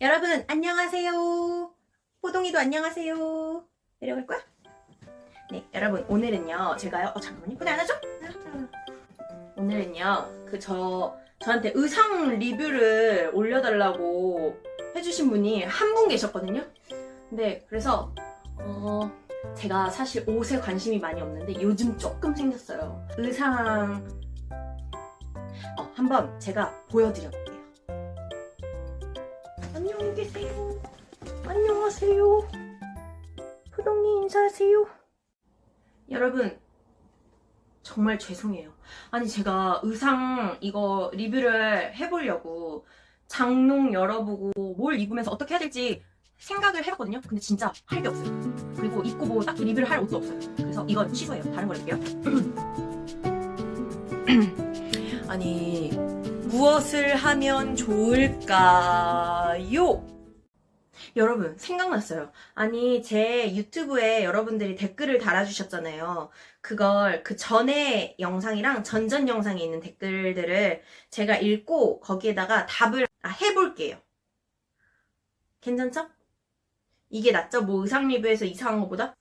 여러분 안녕하세요. 포동이도 안녕하세요. 내려갈 거야? 네, 여러분 오늘은요 제가요. 어 잠깐만요. 근데 안 하죠? 오늘은요 그 저 저한테 의상 리뷰를 올려달라고 해주신 분이 한 분 계셨거든요. 네, 그래서 어 제가 사실 옷에 관심이 많이 없는데 요즘 조금 생겼어요. 의상 어 한번 제가. 안녕히 계세요. 안녕하세요. 푸동이 인사하세요. 여러분, 정말 죄송해요. 아니, 제가 의상 이거 리뷰를 해보려고 장롱 열어보고 뭘 입으면서 어떻게 해야 될지 생각을 해봤거든요. 근데 진짜 할 게 없어요. 그리고 입고 뭐 딱히 리뷰를 할 옷도 없어요. 그래서 이건 취소해요. 다른 걸 할게요. 아니, 무엇을 하면 좋을까요? 여러분, 생각났어요. 아니, 제 유튜브에 여러분들이 댓글을 달아주셨잖아요. 그걸 그 전에 영상이랑 전전 영상에 있는 댓글들을 제가 읽고 거기에다가 답을 아, 해볼게요. 괜찮죠? 이게 낫죠? 뭐 의상 리뷰에서 이상한 것보다?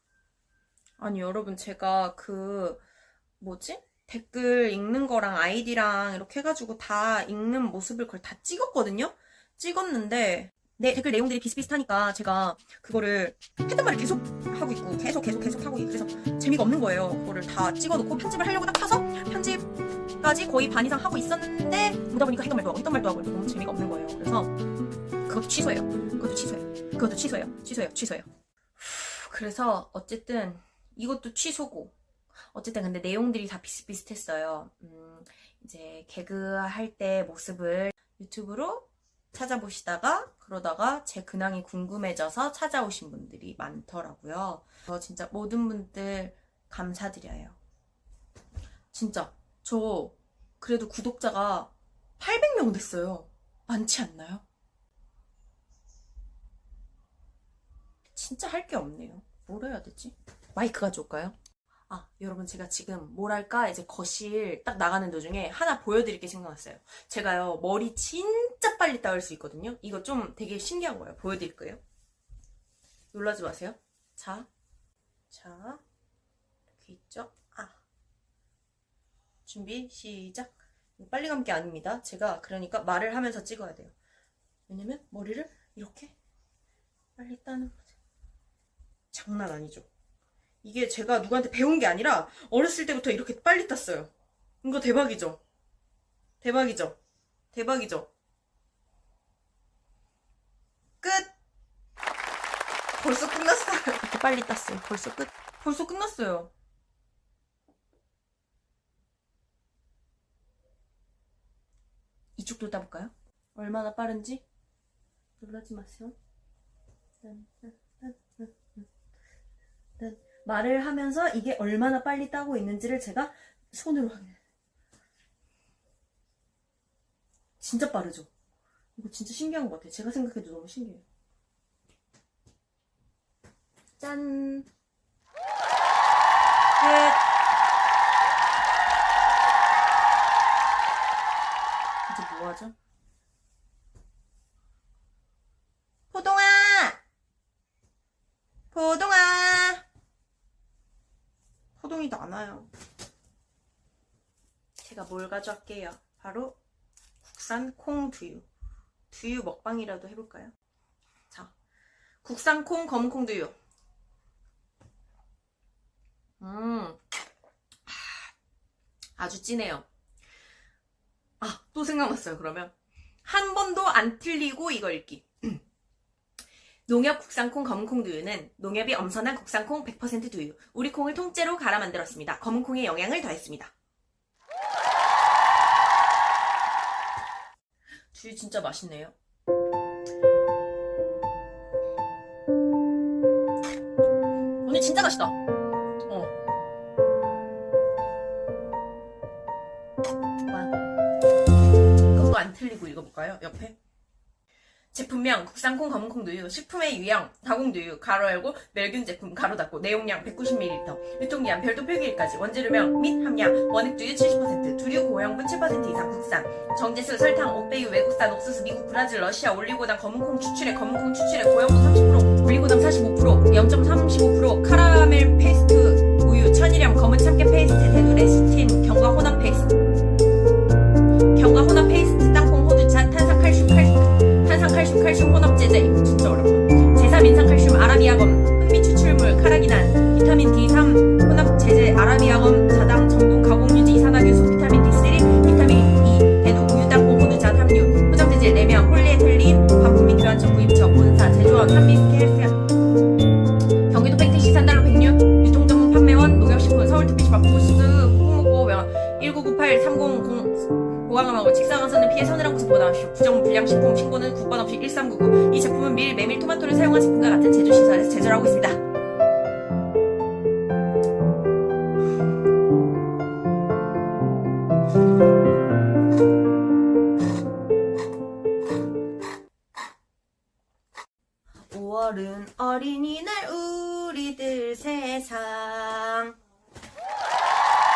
아니, 여러분, 제가 그, 뭐지? 댓글 읽는 거랑 아이디랑 이렇게 해가지고 다 읽는 모습을 그걸 다 찍었거든요? 찍었는데, 내 댓글 내용들이 비슷비슷하니까 제가 그거를 했던 말을 계속 하고 있고, 계속 계속 계속 하고 있고, 그래서 재미가 없는 거예요. 그거를 다 찍어놓고 편집을 하려고 딱 타서 편집까지 거의 반 이상 하고 있었는데, 보다 보니까 했던 말도 하고 있던 말도 하고 너무 재미가 없는 거예요. 그래서 그것도 취소해요. 그것도 취소해요. 그것도 취소해요. 취소해요. 취소해요. 후, 그래서 어쨌든 이것도 취소고, 어쨌든 근데 내용들이 다 비슷비슷했어요. 음, 이제 개그 할 때 모습을 유튜브로 찾아보시다가 그러다가 제 근황이 궁금해져서 찾아오신 분들이 많더라고요. 저 진짜 모든 분들 감사드려요. 진짜 저 그래도 구독자가 800명 됐어요. 많지 않나요? 진짜 할 게 없네요. 뭘 해야 되지? 마이크 가져올까요? 아, 여러분, 제가 지금 뭐랄까, 이제 거실 딱 나가는 도중에 하나 보여드릴 게 생각났어요. 제가요, 머리 진짜 빨리 따을 수 있거든요? 이거 좀 되게 신기한 거예요. 보여드릴 거예요. 놀라지 마세요. 자, 자, 이렇게 있죠? 아. 준비, 시작. 빨리 감기 아닙니다. 제가 그러니까 말을 하면서 찍어야 돼요. 왜냐면 머리를 이렇게 빨리 따는 거죠. 장난 아니죠? 이게 제가 누구한테 배운 게 아니라 어렸을 때부터 이렇게 빨리 땄어요. 이거 대박이죠? 대박이죠? 대박이죠? 끝! 벌써 끝났어요. 이렇게 빨리 땄어요. 벌써 끝. 벌써 끝났어요. 이쪽도 따볼까요? 얼마나 빠른지? 놀라지 마세요. 딴, 딴, 딴, 딴, 딴, 딴. 말을 하면서 이게 얼마나 빨리 따고 있는지를 제가 손으로 확인. 진짜 빠르죠? 이거 진짜 신기한 것 같아요. 제가 생각해도 너무 신기해요. 짠! 끝! 이제 뭐 하죠? 포동아! 포동아! 포동이도 안 와요. 제가 뭘 가져갈게요? 바로 국산 콩 두유. 두유 먹방이라도 해볼까요? 자, 국산 콩 검은 콩 두유. 음, 아주 진해요. 아, 또 생각났어요, 그러면. 한 번도 안 틀리고 이거 읽기. 농협 국산콩 검은콩 두유는 농협이 엄선한 국산콩 100% 두유, 우리 콩을 통째로 갈아 만들었습니다. 검은콩에 영양을 더했습니다. 두유 진짜 맛있네요. 언니 진짜 맛있다. 어. 와. 이것도 안 틀리고 읽어볼까요? 옆에? 제품명 국산콩 검은콩 두유 식품의 유형 가공 두유 가로 열고 멸균 제품 가로 닫고 내용량 190ml 유통기한 별도 표기일까지 원재료명 및 함량 원액 두유 70% 두류 고형분 7% 이상 국산 정제수 설탕 옥배유 외국산 옥수수 미국 브라질 러시아 올리고당 검은콩 추출액 검은콩 추출액 고형분 30% 올리고당 45% 0.35% 카라멜 페이스트 우유 천일염 검은 참깨 페이스트 데두레스틴 경과 혼합 페이스트 1998-300 보강음하고 직사광 쓰는 피해 서늘한 곳에 보다하십시오. 부정 불량식품 신고는 국번 없이 1399. 이 제품은 밀, 메밀, 토마토를 사용한 제품과 같은 제조 시설에서 제조를 하고 있습니다. (5월은) 어린이날 우리들 세상